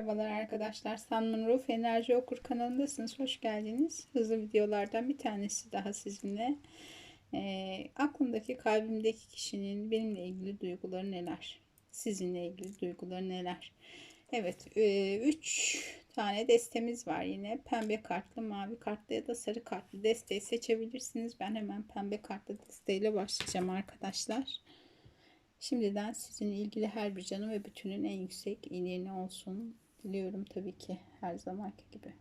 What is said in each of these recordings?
Merhabalar arkadaşlar. Sun Roof Enerji Okur kanalındasınız. Hoş geldiniz. Hızlı videolardan bir tanesi daha sizinle. Ee, aklımdaki, kalbimdeki kişinin benimle ilgili duyguları neler? Sizinle ilgili duyguları neler? Evet, 3 tane destemiz var yine. Pembe kartlı, mavi kartlı ya da sarı kartlı desteği seçebilirsiniz. Ben hemen pembe kartlı desteğiyle başlayacağım arkadaşlar. Şimdiden sizinle ilgili her bir canı ve bütünün en yüksek iyiliğini olsun diliyorum tabii ki her zamanki gibi.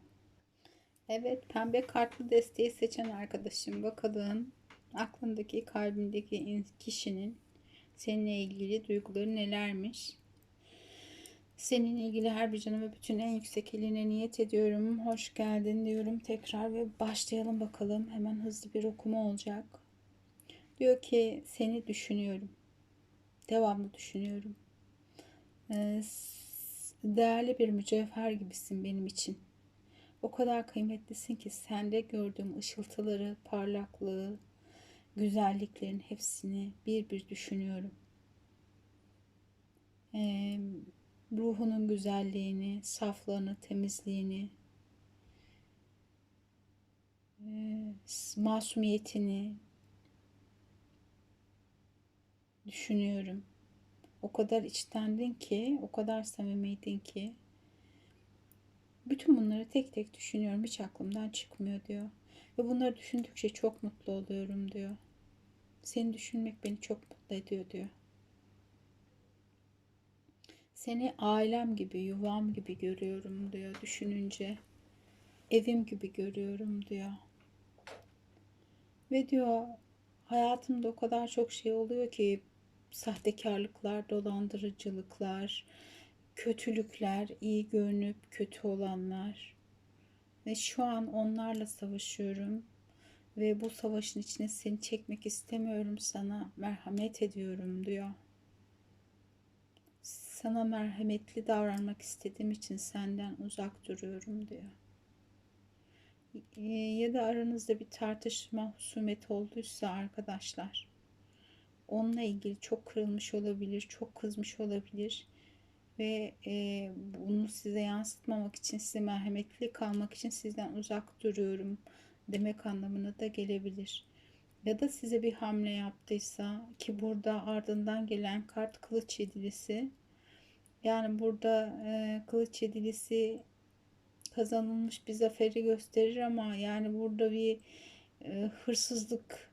Evet pembe kartlı desteği seçen arkadaşım bakalım aklındaki kalbindeki kişinin seninle ilgili duyguları nelermiş? Seninle ilgili her bir canı ve bütün en yüksek eline niyet ediyorum. Hoş geldin diyorum tekrar ve başlayalım bakalım. Hemen hızlı bir okuma olacak. Diyor ki seni düşünüyorum. Devamlı düşünüyorum. Ee, değerli bir mücevher gibisin benim için. O kadar kıymetlisin ki sende gördüğüm ışıltıları, parlaklığı, güzelliklerin hepsini bir bir düşünüyorum. Ee, ruhunun güzelliğini, saflığını, temizliğini, masumiyetini düşünüyorum. O kadar içtendin ki, o kadar samimiydin ki. Bütün bunları tek tek düşünüyorum. Hiç aklımdan çıkmıyor diyor. Ve bunları düşündükçe çok mutlu oluyorum diyor. Seni düşünmek beni çok mutlu ediyor diyor. Seni ailem gibi, yuvam gibi görüyorum diyor düşününce. Evim gibi görüyorum diyor. Ve diyor hayatımda o kadar çok şey oluyor ki sahtekarlıklar, dolandırıcılıklar, kötülükler, iyi görünüp kötü olanlar. Ve şu an onlarla savaşıyorum. Ve bu savaşın içine seni çekmek istemiyorum sana. Merhamet ediyorum diyor. Sana merhametli davranmak istediğim için senden uzak duruyorum diyor. Ya da aranızda bir tartışma, husumet olduysa arkadaşlar onunla ilgili çok kırılmış olabilir, çok kızmış olabilir ve e, bunu size yansıtmamak için, size merhametli kalmak için sizden uzak duruyorum demek anlamına da gelebilir. Ya da size bir hamle yaptıysa ki burada ardından gelen kart kılıç yedilisi. Yani burada e, kılıç yedilisi kazanılmış bir zaferi gösterir ama yani burada bir e, hırsızlık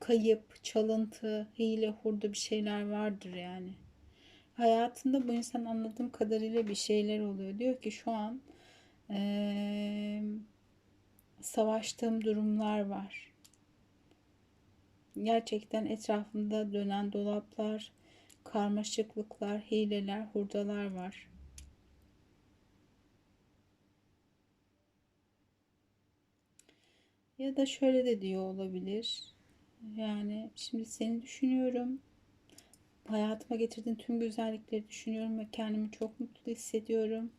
kayıp, çalıntı, hile, hurda bir şeyler vardır yani. Hayatında bu insan anladığım kadarıyla bir şeyler oluyor. Diyor ki şu an ee, savaştığım durumlar var. Gerçekten etrafında dönen dolaplar, karmaşıklıklar, hileler, hurdalar var. Ya da şöyle de diyor olabilir. Yani şimdi seni düşünüyorum. Hayatıma getirdiğin tüm güzellikleri düşünüyorum ve kendimi çok mutlu hissediyorum.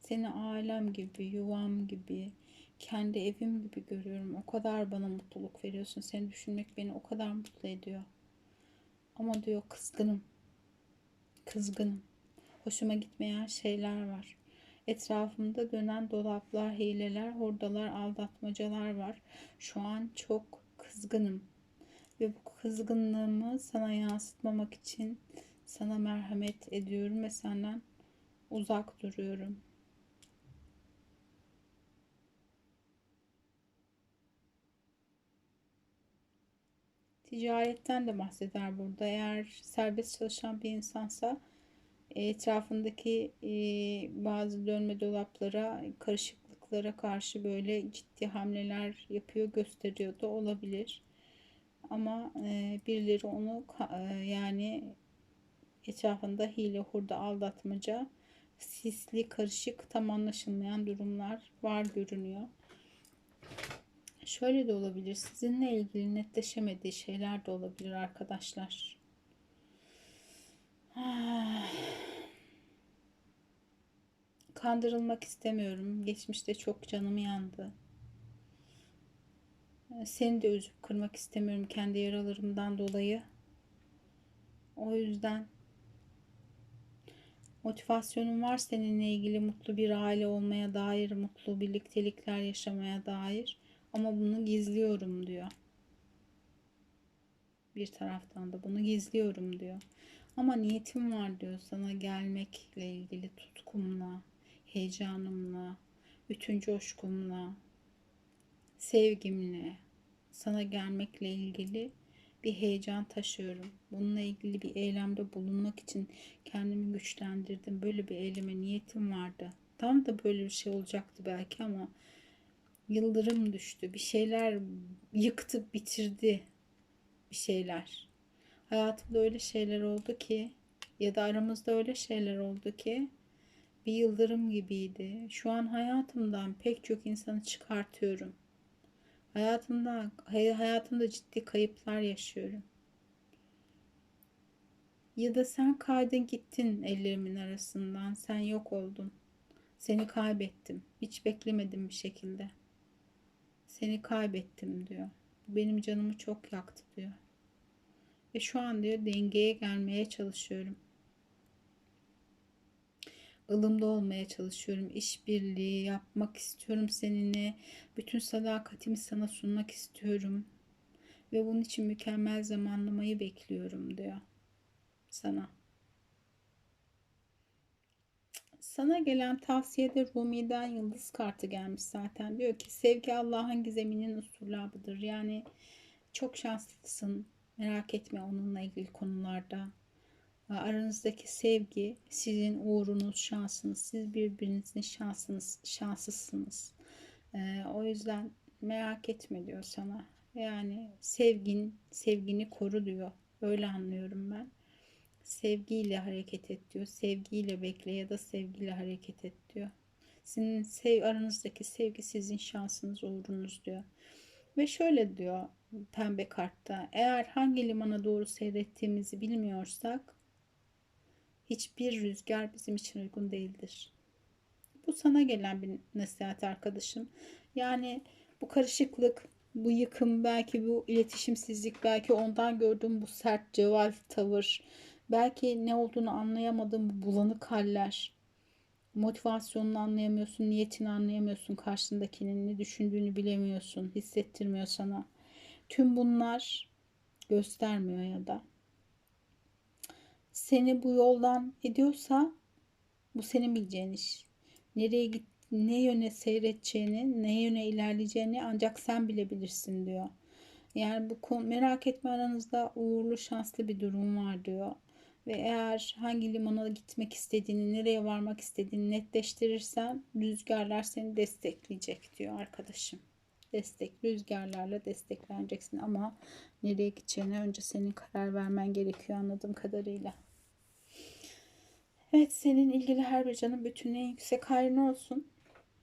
Seni ailem gibi, yuvam gibi, kendi evim gibi görüyorum. O kadar bana mutluluk veriyorsun. Seni düşünmek beni o kadar mutlu ediyor. Ama diyor kızgınım. Kızgınım. Hoşuma gitmeyen şeyler var. Etrafımda dönen dolaplar, hileler, hurdalar, aldatmacalar var. Şu an çok kızgınım. Ve bu kızgınlığımı sana yansıtmamak için sana merhamet ediyorum ve senden uzak duruyorum. Ticaretten de bahseder burada. Eğer serbest çalışan bir insansa etrafındaki e, bazı dönme dolaplara, karışıklıklara karşı böyle ciddi hamleler yapıyor, gösteriyor da olabilir. Ama e, birileri onu e, yani etrafında hile, hurda, aldatmaca, sisli, karışık, tam anlaşılmayan durumlar var görünüyor. Şöyle de olabilir. Sizinle ilgili netleşemediği şeyler de olabilir arkadaşlar. Kandırılmak istemiyorum. Geçmişte çok canım yandı. Seni de üzüp kırmak istemiyorum kendi yaralarımdan dolayı. O yüzden Motivasyonun var seninle ilgili mutlu bir aile olmaya dair, mutlu birliktelikler yaşamaya dair. Ama bunu gizliyorum diyor. Bir taraftan da bunu gizliyorum diyor. Ama niyetim var diyor sana gelmekle ilgili tutkumla, heyecanımla, bütün coşkumla, sevgimle sana gelmekle ilgili bir heyecan taşıyorum. Bununla ilgili bir eylemde bulunmak için kendimi güçlendirdim. Böyle bir eyleme niyetim vardı. Tam da böyle bir şey olacaktı belki ama yıldırım düştü. Bir şeyler yıktı, bitirdi bir şeyler. Hayatımda öyle şeyler oldu ki ya da aramızda öyle şeyler oldu ki bir yıldırım gibiydi. Şu an hayatımdan pek çok insanı çıkartıyorum. Hayatımda hayatımda ciddi kayıplar yaşıyorum. Ya da sen kaydın gittin ellerimin arasından. Sen yok oldun. Seni kaybettim. Hiç beklemedim bir şekilde. Seni kaybettim diyor. Benim canımı çok yaktı diyor. Ve şu an diyor dengeye gelmeye çalışıyorum. Ilımda olmaya çalışıyorum. İşbirliği yapmak istiyorum seninle. Bütün sadakatimi sana sunmak istiyorum. Ve bunun için mükemmel zamanlamayı bekliyorum diyor. Sana. Sana gelen tavsiyede Rumi'den yıldız kartı gelmiş zaten. Diyor ki sevgi Allah'ın gizeminin usullabıdır. Yani çok şanslısın. Merak etme onunla ilgili konularda. Aranızdaki sevgi sizin uğrunuz, şansınız. Siz birbirinizin şansınız, şanslısınız. Ee, o yüzden merak etme diyor sana. Yani sevgin, sevgini koru diyor. Öyle anlıyorum ben. Sevgiyle hareket et diyor. Sevgiyle bekle ya da sevgiyle hareket et diyor. Sizin sev, aranızdaki sevgi sizin şansınız, uğrunuz diyor. Ve şöyle diyor pembe kartta. Eğer hangi limana doğru seyrettiğimizi bilmiyorsak hiçbir rüzgar bizim için uygun değildir. Bu sana gelen bir nasihat arkadaşım. Yani bu karışıklık, bu yıkım, belki bu iletişimsizlik, belki ondan gördüğüm bu sert ceval tavır, belki ne olduğunu anlayamadığım bu bulanık haller, motivasyonunu anlayamıyorsun, niyetini anlayamıyorsun, karşındakinin ne düşündüğünü bilemiyorsun, hissettirmiyor sana. Tüm bunlar göstermiyor ya da seni bu yoldan ediyorsa bu senin bileceğin iş. Nereye git, ne yöne seyredeceğini, ne yöne ilerleyeceğini ancak sen bilebilirsin diyor. Yani bu merak etme aranızda uğurlu şanslı bir durum var diyor. Ve eğer hangi limana gitmek istediğini, nereye varmak istediğini netleştirirsen rüzgarlar seni destekleyecek diyor arkadaşım. Destek, rüzgarlarla destekleneceksin ama nereye gideceğine önce senin karar vermen gerekiyor anladığım kadarıyla. Evet senin ilgili her bir canın bütününe yüksek hayrına olsun.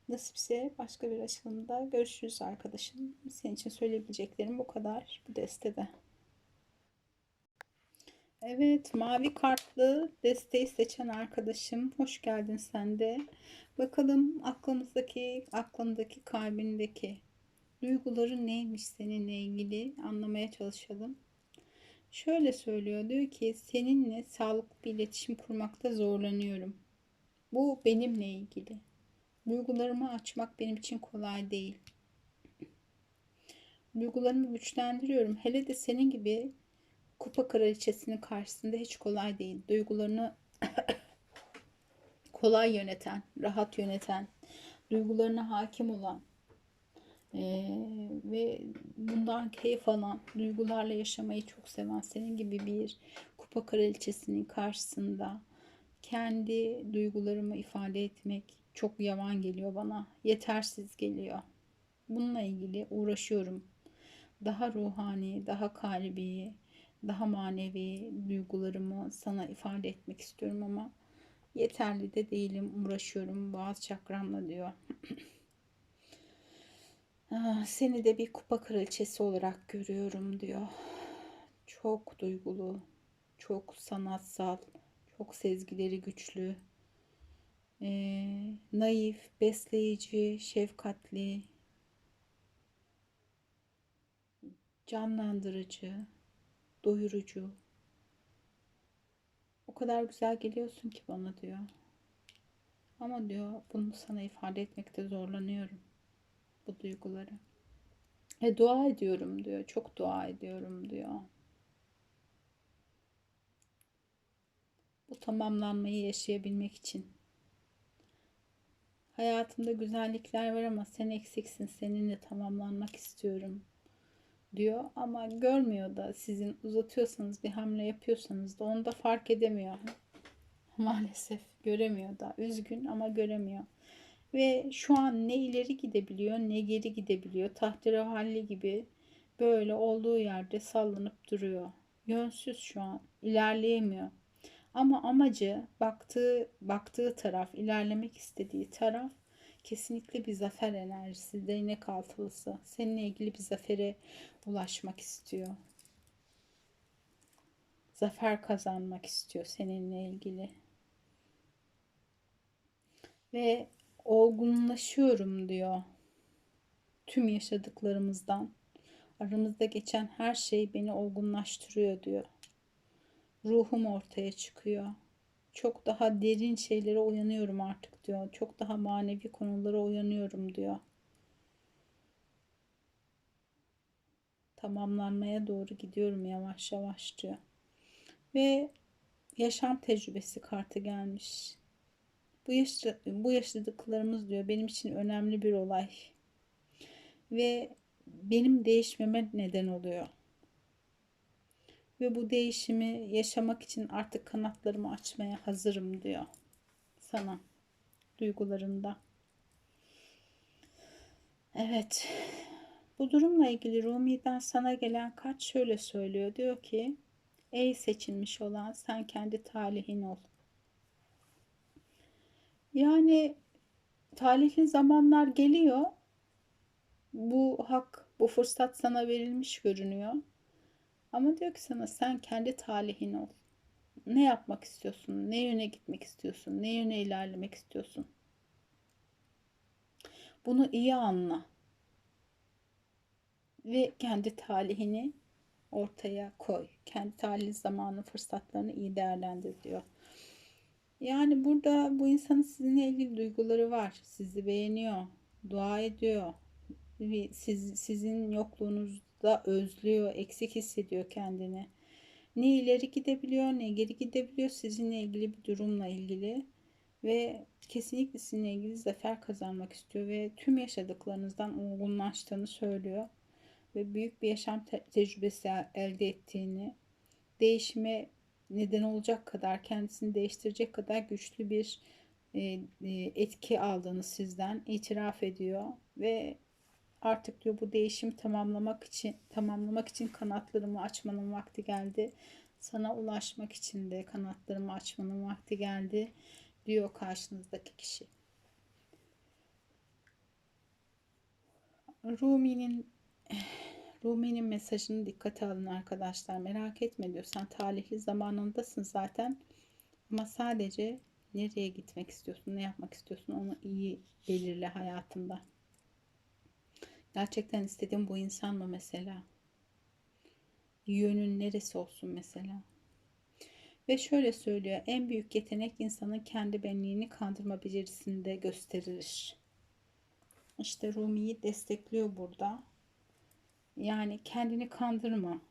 Nasipse başka bir açılımda görüşürüz arkadaşım. Senin için söyleyebileceklerim bu kadar bu destede. Evet mavi kartlı desteği seçen arkadaşım hoş geldin sen de. Bakalım aklımızdaki, aklındaki, kalbindeki duyguları neymiş seninle ilgili anlamaya çalışalım. Şöyle söylüyor diyor ki seninle sağlıklı bir iletişim kurmakta zorlanıyorum. Bu benimle ilgili. Duygularımı açmak benim için kolay değil. Duygularımı güçlendiriyorum. Hele de senin gibi kupa kraliçesinin karşısında hiç kolay değil. Duygularını kolay yöneten, rahat yöneten, duygularına hakim olan, ee, ve bundan keyif alan, duygularla yaşamayı çok seven senin gibi bir kupa kraliçesinin karşısında kendi duygularımı ifade etmek çok yavan geliyor bana. Yetersiz geliyor. Bununla ilgili uğraşıyorum. Daha ruhani, daha kalbi, daha manevi duygularımı sana ifade etmek istiyorum ama yeterli de değilim. Uğraşıyorum. Boğaz çakramla diyor. Ah, seni de bir kupa kraliçesi olarak görüyorum diyor. Çok duygulu, çok sanatsal, çok sezgileri güçlü, ee, naif, besleyici, şefkatli, canlandırıcı, doyurucu. O kadar güzel geliyorsun ki bana diyor. Ama diyor bunu sana ifade etmekte zorlanıyorum. Bu duyguları. E dua ediyorum diyor. Çok dua ediyorum diyor. Bu tamamlanmayı yaşayabilmek için. Hayatımda güzellikler var ama sen eksiksin. Seninle tamamlanmak istiyorum diyor ama görmüyor da sizin uzatıyorsanız bir hamle yapıyorsanız da onu da fark edemiyor. Maalesef göremiyor da üzgün ama göremiyor. Ve şu an ne ileri gidebiliyor ne geri gidebiliyor. Tahterevalli gibi böyle olduğu yerde sallanıp duruyor. Yönsüz şu an ilerleyemiyor. Ama amacı baktığı baktığı taraf, ilerlemek istediği taraf kesinlikle bir zafer enerjisi, değnek altılısı. Seninle ilgili bir zafere ulaşmak istiyor. Zafer kazanmak istiyor seninle ilgili. Ve olgunlaşıyorum diyor. Tüm yaşadıklarımızdan. Aramızda geçen her şey beni olgunlaştırıyor diyor. Ruhum ortaya çıkıyor. Çok daha derin şeylere uyanıyorum artık diyor. Çok daha manevi konulara uyanıyorum diyor. Tamamlanmaya doğru gidiyorum yavaş yavaş diyor. Ve yaşam tecrübesi kartı gelmiş. Bu, yaşa bu yaşadıklarımız diyor benim için önemli bir olay. Ve benim değişmeme neden oluyor. Ve bu değişimi yaşamak için artık kanatlarımı açmaya hazırım diyor sana duygularında. Evet. Bu durumla ilgili Rumi'den sana gelen kart şöyle söylüyor. Diyor ki Ey seçilmiş olan sen kendi talihin ol. Yani talihli zamanlar geliyor. Bu hak, bu fırsat sana verilmiş görünüyor. Ama diyor ki sana sen kendi talihin ol. Ne yapmak istiyorsun? Ne yöne gitmek istiyorsun? Ne yöne ilerlemek istiyorsun? Bunu iyi anla. Ve kendi talihini ortaya koy. Kendi talih zamanı fırsatlarını iyi değerlendir diyor. Yani burada bu insanın sizinle ilgili duyguları var. Sizi beğeniyor, dua ediyor. Siz, sizin yokluğunuzda özlüyor, eksik hissediyor kendini. Ne ileri gidebiliyor ne geri gidebiliyor sizinle ilgili bir durumla ilgili. Ve kesinlikle sizinle ilgili zafer kazanmak istiyor ve tüm yaşadıklarınızdan olgunlaştığını söylüyor. Ve büyük bir yaşam te tecrübesi elde ettiğini, değişime neden olacak kadar, kendisini değiştirecek kadar güçlü bir e, e, etki aldığını sizden itiraf ediyor ve artık diyor bu değişim tamamlamak için tamamlamak için kanatlarımı açmanın vakti geldi. Sana ulaşmak için de kanatlarımı açmanın vakti geldi diyor karşınızdaki kişi. Rumi'nin Rumi'nin mesajını dikkate alın arkadaşlar. Merak etme diyor. Sen talihli zamanındasın zaten. Ama sadece nereye gitmek istiyorsun, ne yapmak istiyorsun onu iyi belirle hayatında. Gerçekten istediğin bu insan mı mesela? Yönün neresi olsun mesela? Ve şöyle söylüyor. En büyük yetenek insanın kendi benliğini kandırma becerisinde gösterir. İşte Rumi'yi destekliyor burada. Yani kendini kandırma.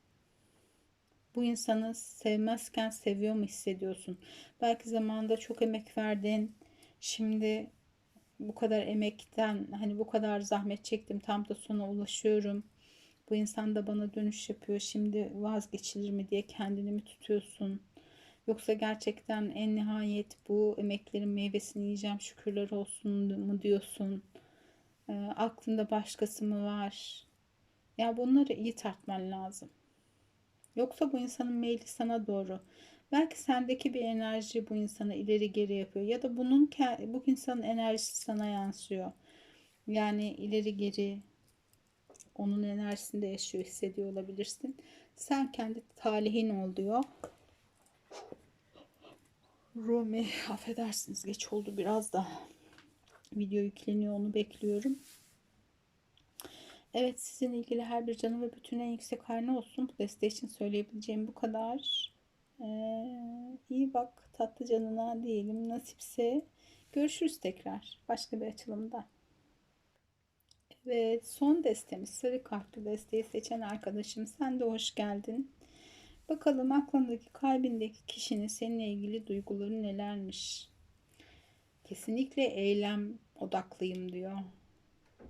Bu insanı sevmezken seviyor mu hissediyorsun? Belki zamanında çok emek verdin. Şimdi bu kadar emekten hani bu kadar zahmet çektim tam da sona ulaşıyorum. Bu insan da bana dönüş yapıyor. Şimdi vazgeçilir mi diye kendini mi tutuyorsun? Yoksa gerçekten en nihayet bu emeklerin meyvesini yiyeceğim şükürler olsun mu diyorsun? E, aklında başkası mı var? Ya bunları iyi tartman lazım. Yoksa bu insanın meyli sana doğru. Belki sendeki bir enerji bu insanı ileri geri yapıyor ya da bunun bu insanın enerjisi sana yansıyor. Yani ileri geri onun enerjisinde yaşıyor hissediyor olabilirsin. Sen kendi talihin ol diyor. Rumi affedersiniz geç oldu biraz da video yükleniyor onu bekliyorum. Evet sizinle ilgili her bir canı ve bütün en yüksek haline olsun. Bu desteği için söyleyebileceğim bu kadar. Ee, iyi bak tatlı canına diyelim. Nasipse görüşürüz tekrar başka bir açılımda. Evet son destemiz sarı kartlı desteği seçen arkadaşım sen de hoş geldin. Bakalım aklındaki kalbindeki kişinin seninle ilgili duyguları nelermiş. Kesinlikle eylem odaklıyım diyor.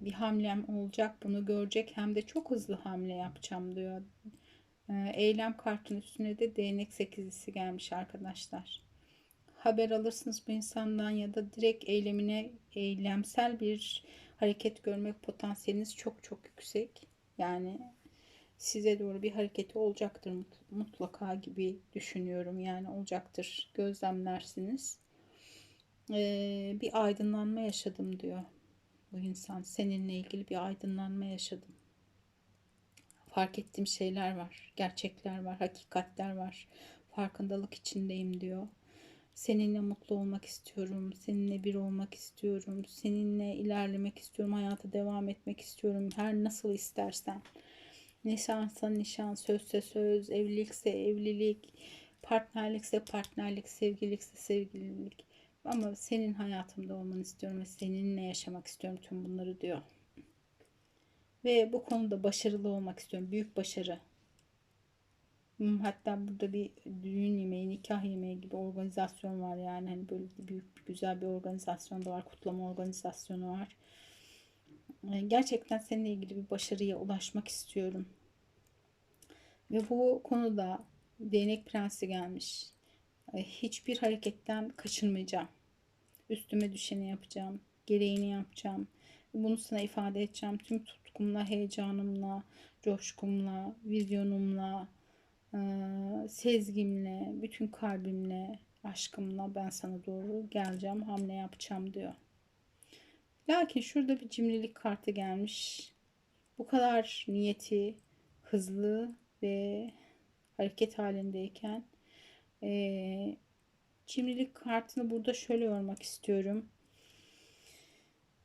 Bir hamlem olacak bunu görecek hem de çok hızlı hamle yapacağım diyor. Ee, eylem kartının üstüne de değnek sekizlisi gelmiş arkadaşlar. Haber alırsınız bu insandan ya da direkt eylemine eylemsel bir hareket görmek potansiyeliniz çok çok yüksek. Yani size doğru bir hareketi olacaktır mutlaka gibi düşünüyorum. Yani olacaktır. Gözlemlersiniz. Ee, bir aydınlanma yaşadım diyor bu insan. Seninle ilgili bir aydınlanma yaşadım. Fark ettiğim şeyler var. Gerçekler var. Hakikatler var. Farkındalık içindeyim diyor. Seninle mutlu olmak istiyorum. Seninle bir olmak istiyorum. Seninle ilerlemek istiyorum. Hayata devam etmek istiyorum. Her nasıl istersen. Nişansa nişan, sözse söz, evlilikse evlilik, partnerlikse partnerlik, sevgililikse sevgililik. Ama senin hayatımda olmanı istiyorum ve seninle yaşamak istiyorum tüm bunları diyor. Ve bu konuda başarılı olmak istiyorum. Büyük başarı. Hmm, hatta burada bir düğün yemeği, nikah yemeği gibi organizasyon var yani. Hani böyle büyük güzel bir organizasyon da var. Kutlama organizasyonu var. Ee, gerçekten seninle ilgili bir başarıya ulaşmak istiyorum. Ve bu konuda değnek prensi gelmiş. Ee, hiçbir hareketten kaçınmayacağım. Üstüme düşeni yapacağım. Gereğini yapacağım. Bunu sana ifade edeceğim. Tüm tutkumla, heyecanımla, coşkumla, vizyonumla, sezgimle, bütün kalbimle, aşkımla ben sana doğru geleceğim, hamle yapacağım diyor. Lakin şurada bir cimrilik kartı gelmiş. Bu kadar niyeti hızlı ve hareket halindeyken e, cimrilik kartını burada şöyle yormak istiyorum.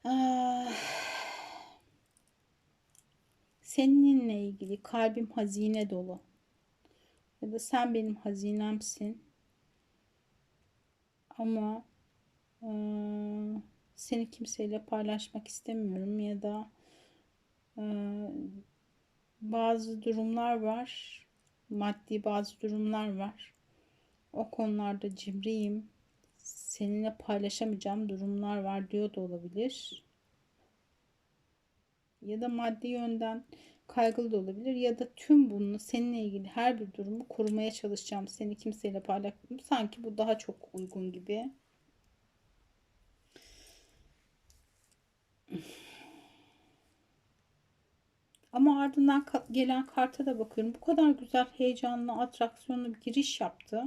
Ah, seninle ilgili kalbim hazine dolu. Ya da sen benim hazinemsin. Ama e, seni kimseyle paylaşmak istemiyorum ya da e, bazı durumlar var. Maddi bazı durumlar var. O konularda cimriyim. Seninle paylaşamayacağım durumlar var diyor da olabilir. Ya da maddi yönden kaygılı da olabilir ya da tüm bunu seninle ilgili her bir durumu korumaya çalışacağım. Seni kimseyle paylaşmam. Sanki bu daha çok uygun gibi. Ama ardından gelen karta da bakıyorum. Bu kadar güzel, heyecanlı, atraksiyonlu bir giriş yaptı.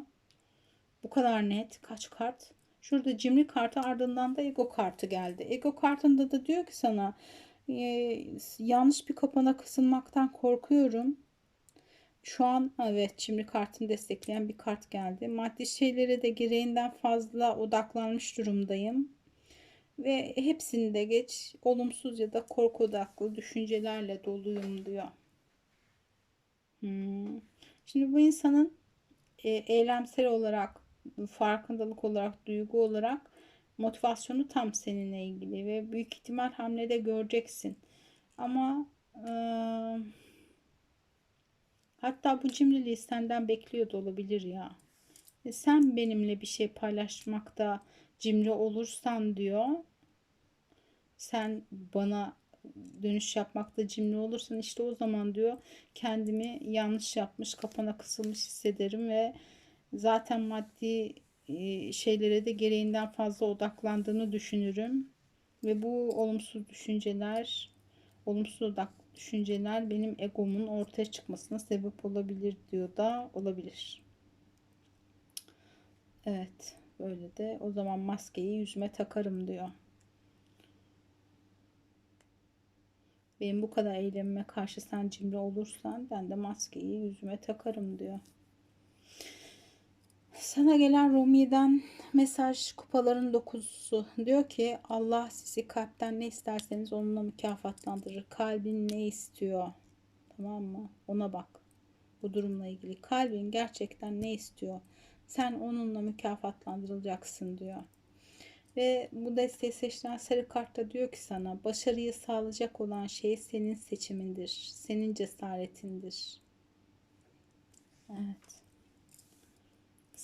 Bu kadar net. Kaç kart? Şurada cimri kartı ardından da ego kartı geldi. Ego kartında da diyor ki sana e, yanlış bir kapana kısılmaktan korkuyorum. Şu an evet cimri kartını destekleyen bir kart geldi. Maddi şeylere de gereğinden fazla odaklanmış durumdayım. Ve hepsinde geç olumsuz ya da korku odaklı düşüncelerle doluyum diyor. Hmm. Şimdi bu insanın e, eylemsel olarak, farkındalık olarak, duygu olarak motivasyonu tam seninle ilgili ve büyük ihtimal hamlede göreceksin. Ama e, hatta bu cimriliği senden bekliyor da olabilir ya. E, sen benimle bir şey paylaşmakta cimri olursan diyor sen bana dönüş yapmakta cimri olursan işte o zaman diyor kendimi yanlış yapmış kapana kısılmış hissederim ve zaten maddi şeylere de gereğinden fazla odaklandığını düşünürüm ve bu olumsuz düşünceler olumsuz odak düşünceler benim egomun ortaya çıkmasına sebep olabilir diyor da olabilir. Evet böyle de o zaman maskeyi yüzüme takarım diyor. Benim bu kadar eylemime karşı sen cimri olursan ben de maskeyi yüzüme takarım diyor. Sana gelen Rumi'den mesaj kupaların dokuzusu diyor ki Allah sizi kalpten ne isterseniz onunla mükafatlandırır. Kalbin ne istiyor? Tamam mı? Ona bak. bu durumla ilgili. Kalbin gerçekten ne istiyor? Sen onunla mükafatlandırılacaksın diyor. Ve bu desteği seçilen sarı kartta diyor ki sana başarıyı sağlayacak olan şey senin seçimindir. Senin cesaretindir. Evet.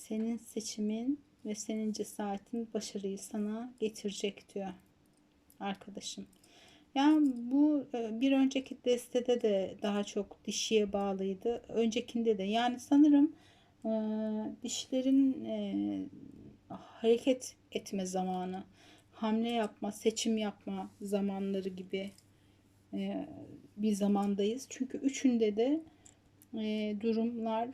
Senin seçimin ve senin cesaretin başarıyı sana getirecek diyor arkadaşım. Yani bu e, bir önceki destede de daha çok dişiye bağlıydı. Öncekinde de yani sanırım e, dişlerin e, hareket etme zamanı, hamle yapma, seçim yapma zamanları gibi bir zamandayız. Çünkü üçünde de durumlar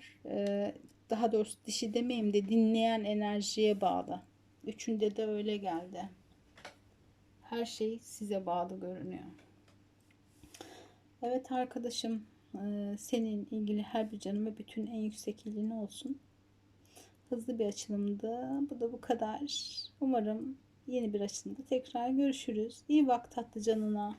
daha doğrusu dişi demeyeyim de dinleyen enerjiye bağlı. Üçünde de öyle geldi. Her şey size bağlı görünüyor. Evet arkadaşım senin ilgili her bir canıma bütün en yüksek ilgin olsun. Hızlı bir açılımdı. Bu da bu kadar. Umarım yeni bir açılımda tekrar görüşürüz. İyi bak tatlı canına.